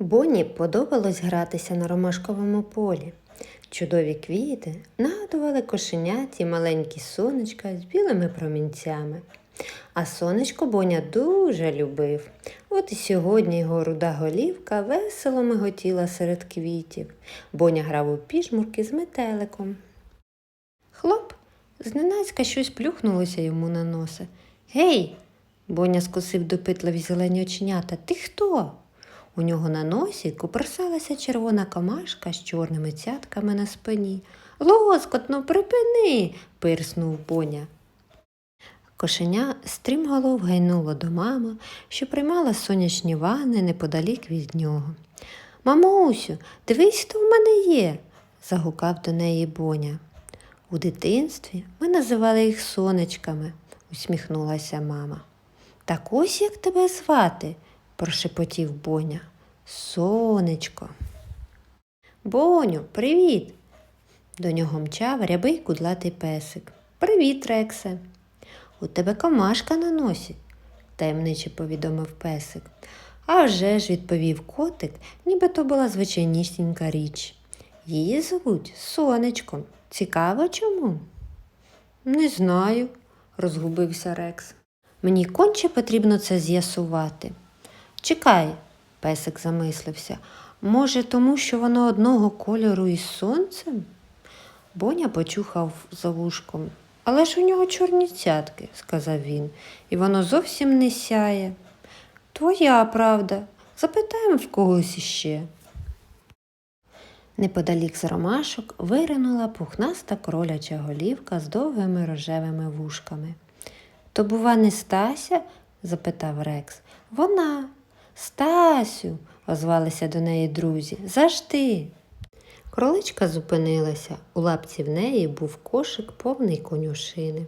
Бонні подобалось гратися на ромашковому полі. Чудові квіти нагадували кошенят і маленькі сонечка з білими промінцями. А сонечко Боня дуже любив. От і сьогодні його руда голівка весело миготіла серед квітів. Боня грав у піжмурки з метеликом. Хлоп, зненацька щось плюхнулося йому на носа. Гей! Боня скосив допитливі зелені оченята. Ти хто? У нього на носі куперсалася червона комашка з чорними цятками на спині. Лоскотно, припини, пирснув Боня. Кошеня стрімголов гайнуло до мами, що приймала сонячні ванни неподалік від нього. Мамусю, дивись, хто в мене є, загукав до неї Боня. У дитинстві ми називали їх сонечками, усміхнулася мама. Так ось як тебе звати, прошепотів Боня. Сонечко. Боню, привіт. До нього мчав рябий кудлатий песик. Привіт, Рексе. У тебе комашка на носі, таємниче повідомив песик. А вже ж, відповів котик, ніби то була звичайнісінька річ. Її звуть сонечком. Цікаво чому? Не знаю, розгубився Рекс. Мені конче потрібно це з'ясувати. Чекай, песик замислився. Може, тому що воно одного кольору із сонцем? Боня почухав за вушком. Але ж у нього чорні цятки, сказав він, і воно зовсім не сяє. Твоя правда. Запитаємо в когось іще. Неподалік з ромашок виринула пухнаста кроляча голівка з довгими рожевими вушками. То, бува, не Стася? запитав Рекс. Вона. Стасю, озвалися до неї друзі. Завжди. Кроличка зупинилася. У лапці в неї був кошик повний конюшини.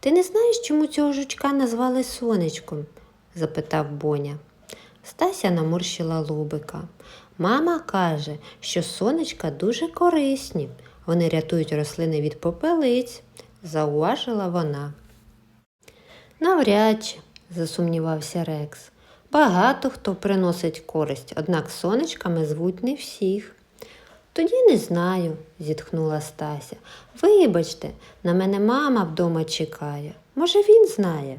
Ти не знаєш, чому цього жучка назвали сонечком? запитав Боня. Стася наморщила лобика. Мама каже, що сонечка дуже корисні. Вони рятують рослини від попелиць, зауважила вона. Навряд чи, засумнівався Рекс. Багато хто приносить користь, однак сонечками звуть не всіх. Тоді не знаю, зітхнула Стася. Вибачте, на мене мама вдома чекає. Може, він знає.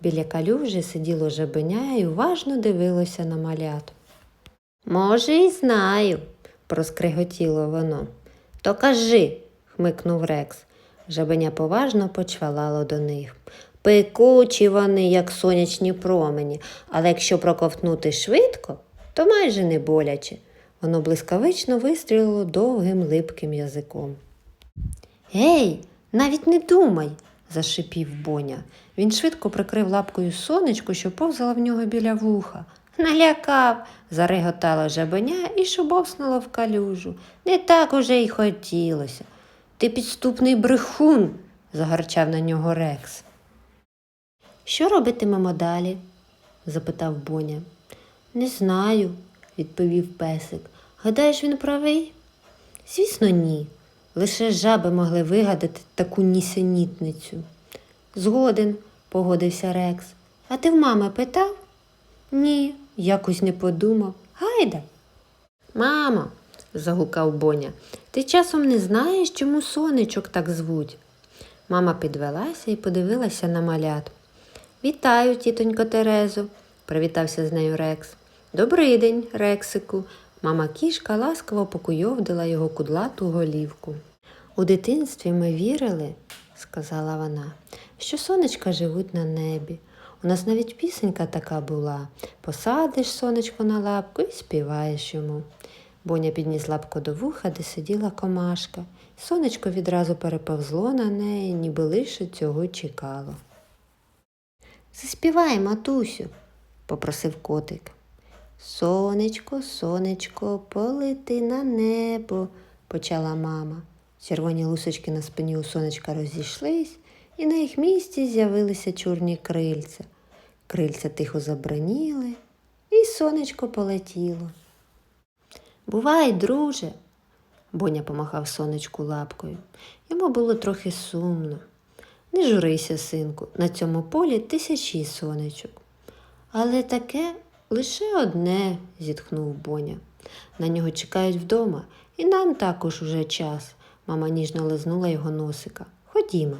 Біля калюжі сиділо жабеня і уважно дивилося на малят. Може, і знаю, проскриготіло воно. То кажи, хмикнув Рекс. Жабеня поважно почвалало до них. Пекучі вони, як сонячні промені, але якщо проковтнути швидко, то майже не боляче. Воно блискавично вистрілило довгим липким язиком. Гей, навіть не думай, зашипів Боня. Він швидко прикрив лапкою сонечку, що повзала в нього біля вуха. Налякав, зареготало жабеня і шубовснуло в калюжу. Не так уже й хотілося. Ти підступний брехун, загарчав на нього Рекс. Що робитимемо далі? запитав Боня. Не знаю, відповів песик. Гадаєш, він правий? Звісно, ні. Лише жаби могли вигадати таку нісенітницю. Згоден, погодився Рекс. А ти в мами питав? Ні, якось не подумав. Гайда. Мамо, загукав Боня, ти часом не знаєш, чому сонечок так звуть? Мама підвелася і подивилася на малят. Вітаю, тітонько Терезо, привітався з нею Рекс. Добрий день, Рексику. Мама кішка ласково покуйовдила його кудлату голівку. У дитинстві ми вірили, сказала вона, що сонечка живуть на небі. У нас навіть пісенька така була посадиш сонечко на лапку і співаєш йому. Боня підніс лапку до вуха, де сиділа комашка. Сонечко відразу переповзло на неї, ніби лише цього чекало. Заспівай, матусю, попросив котик. Сонечко, сонечко, полети на небо, почала мама. Червоні лусочки на спині у сонечка розійшлись, і на їх місці з'явилися чорні крильця. Крильця тихо забраніли, і сонечко полетіло. Бувай, друже, Боня помахав сонечку лапкою. Йому було трохи сумно. Не журися, синку, на цьому полі тисячі сонечок. Але таке Лише одне, зітхнув Боня. На нього чекають вдома, і нам також уже час. Мама ніжно лизнула його носика. Ходімо.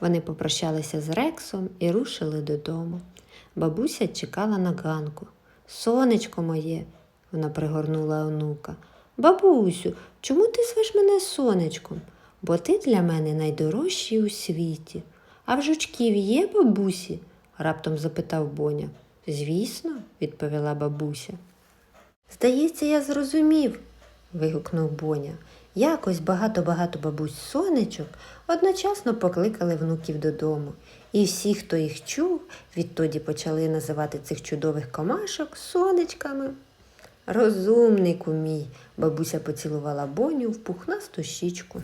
Вони попрощалися з Рексом і рушили додому. Бабуся чекала на ганку. Сонечко моє, вона пригорнула онука. Бабусю, чому ти звеш мене сонечком? Бо ти для мене найдорожчий у світі. А в жучків є бабусі? раптом запитав Боня. Звісно, відповіла бабуся. Здається, я зрозумів, вигукнув Боня. Якось багато-багато бабусь сонечок одночасно покликали внуків додому, і всі, хто їх чув, відтоді почали називати цих чудових комашок сонечками. Розумнику мій, бабуся поцілувала Боню в пухнасту щічку.